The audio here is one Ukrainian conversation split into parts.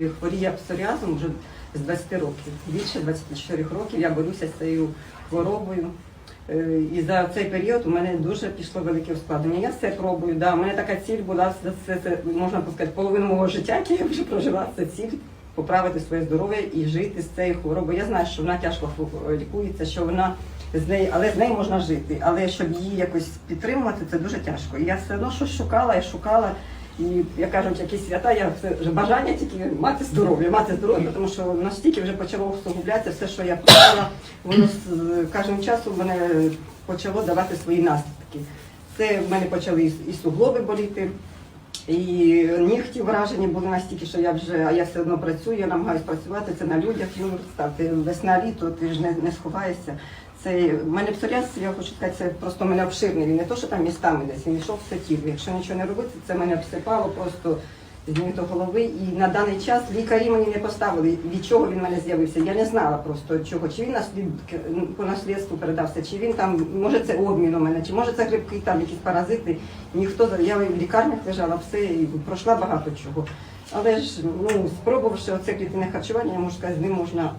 і хворію псоріазом вже з 20 років. Більше 24 років я борюся з цією хворобою. Е, І за цей період у мене дуже пішло велике ускладнення. Я все пробую. Да, у мене така ціль була це, це, це можна сказати, половину мого життя, яке я вже прожила. Це ціль поправити своє здоров'я і жити з цією хворобою. Я знаю, що вона тяжко лікується, що вона з неї, але з нею можна жити. Але щоб її якось підтримувати, це дуже тяжко. І я все одно щось шукала і шукала. І як кажуть, якісь свята, я все бажання тільки мати здоров'я, мати здоров'я, тому що настільки вже почало усугублятися все, що я пробувала, воно з кожним часом мене почало давати свої наслідки. Це в мене почали і суглоби боліти, і нігті вражені були настільки, що я вже, а я все одно працюю, я намагаюся працювати, це на людях. Ну, представте, весна літо, ти ж не, не сховаєшся. Це в мене псоріаз, я хочу сказати, це просто в мене обширний. Він не то, що там містами десь, він йшов все тіло. Якщо нічого не робити, це мене обсипало просто з ніг до голови. І на даний час лікарі мені не поставили, від чого він в мене з'явився. Я не знала просто чого. Чи він наслід по наслідству передався, чи він там, може це обмін у мене, чи може це грибки, там якісь паразити. Ніхто я в лікарнях лежала, все і пройшла багато чого. Але ж ну спробувавши оце клітинне харчування, я можу сказати, з ним можна.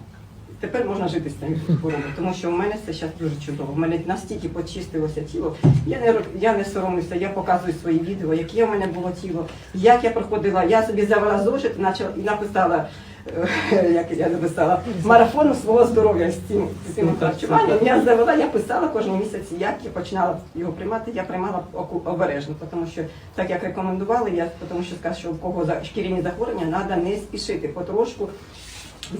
Тепер можна жити з цією хворобою, тому що в мене це зараз дуже чудово. В мене настільки почистилося тіло. Я не я не соромлюся, я показую свої відео, яке в мене було тіло, як я проходила. Я собі завела зошит і і написала, е, як я написала, марафон свого здоров'я з цим, з цим харчуванням. Я завела, я писала кожен місяць, як я починала його приймати. Я приймала оку- обережно, тому що так як рекомендували, я тому що сказав, що у кого шкіряні захворювання треба не спішити потрошку.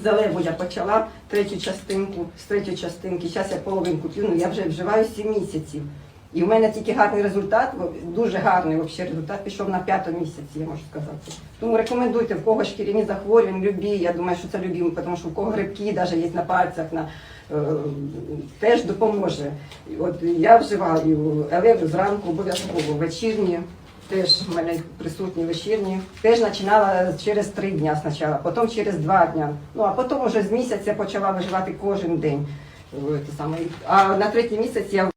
Залеву я почала третю частинку, з третьої частинки. Зараз я половинку п'ю, ну я вже вживаю 7 місяців. І в мене тільки гарний результат, дуже гарний вообще результат пішов на п'ятому місяці, я можу сказати. Тому рекомендуйте, в кого шкіряні захворювання, любі. Я думаю, що це любі, тому що в кого грибки навіть є на пальцях, на, е, теж допоможе. От я вживаю елеву зранку, обов'язково вечірні. Теж в мене присутні вечірні. Теж починала через три дня спочатку, потім через два дня. Ну а потім вже з місяця почала виживати кожен день. Е. А на третій місяць я